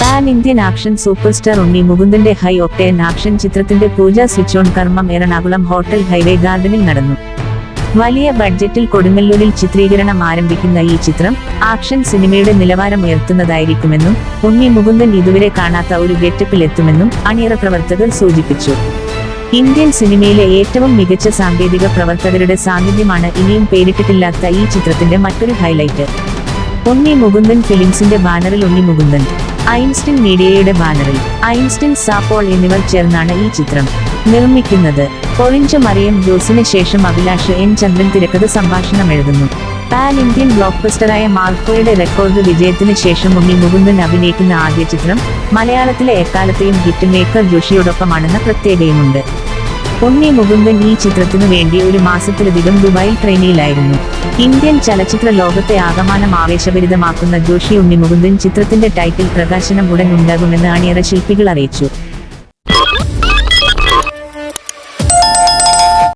Pan Indian action super star Unni മുകുന്ദന്റെ high octane action ചിത്രത്തിന്റെ പൂജ switch on കർമ്മം Ernakulam hotel highway ഗാർഡനിൽ നടന്നു. വലിയ ബഡ്ജറ്റിൽ കൊടുങ്ങല്ലൂരിൽ ചിത്രീകരണം ആരംഭിക്കുന്ന ഈ ചിത്രം ആക്ഷൻ സിനിമയുടെ നിലവാരം ഉയർത്തുന്നതായിരിക്കുമെന്നും ഉണ്ണി മുകുന്ദൻ ഇതുവരെ കാണാത്ത ഒരു ഗെറ്റപ്പിൽ എത്തുമെന്നും അണിയറ പ്രവർത്തകർ സൂചിപ്പിച്ചു. ഇന്ത്യൻ സിനിമയിലെ ഏറ്റവും മികച്ച സാങ്കേതിക പ്രവർത്തകരുടെ സാന്നിധ്യമാണ് ഇനിയും പേരിട്ടിട്ടില്ലാത്ത ഈ ചിത്രത്തിന്റെ മറ്റൊരു ഹൈലൈറ്റ്. ഉണ്ണി മുകുന്ദൻ ഫിലിംസിന്റെ ബാനറിൽ ഉണ്ണി മുകുന്ദൻ. ഐൻസ്റ്റിൻ മീഡിയയുടെ ബാനറിൽ ഐൻസ്റ്റിൻ സാപ്പോൾ എന്നിവർ ചേർന്നാണ് ഈ ചിത്രം നിർമ്മിക്കുന്നത്. കൊഴിഞ്ച മറിയം ജോസിന് ശേഷം അഭിലാഷ് എൻ. ചന്ദ്രൻ തിരക്കഥ സംഭാഷണം എഴുതുന്നു. പാൻ ഇന്ത്യൻ ബ്ലോക്ക് ബസ്റ്ററായ മാർക്കോയുടെ റെക്കോർഡ് വിജയത്തിന് ശേഷം ഉണ്ണി മുകുന്ദൻ അഭിനയിക്കുന്ന ആദ്യ ചിത്രം മലയാളത്തിലെ എക്കാലത്തെയും ഹിറ്റ് മേക്കർ ജോഷിയോടൊപ്പമാണെന്ന പ്രത്യേകതയുമുണ്ട്. ഉണ്ണി മുകുന്ദൻ ഈ ചിത്രത്തിനു വേണ്ടി ഒരു മാസത്തിലധികം ദുബായിൽ ട്രെയിനിയിലായിരുന്നു ഇന്ത്യൻ ചലച്ചിത്ര ലോകത്തെ ആകമാനം ആവേശഭരിതമാക്കുന്ന ജോഷി ഉണ്ണി മുകുന്ദൻ ചിത്രത്തിന്റെ ടൈറ്റിൽ പ്രകാശനം ഉടൻ ഉണ്ടാകുമെന്ന് അണിയറ ശില്പികൾ അറിയിച്ചു.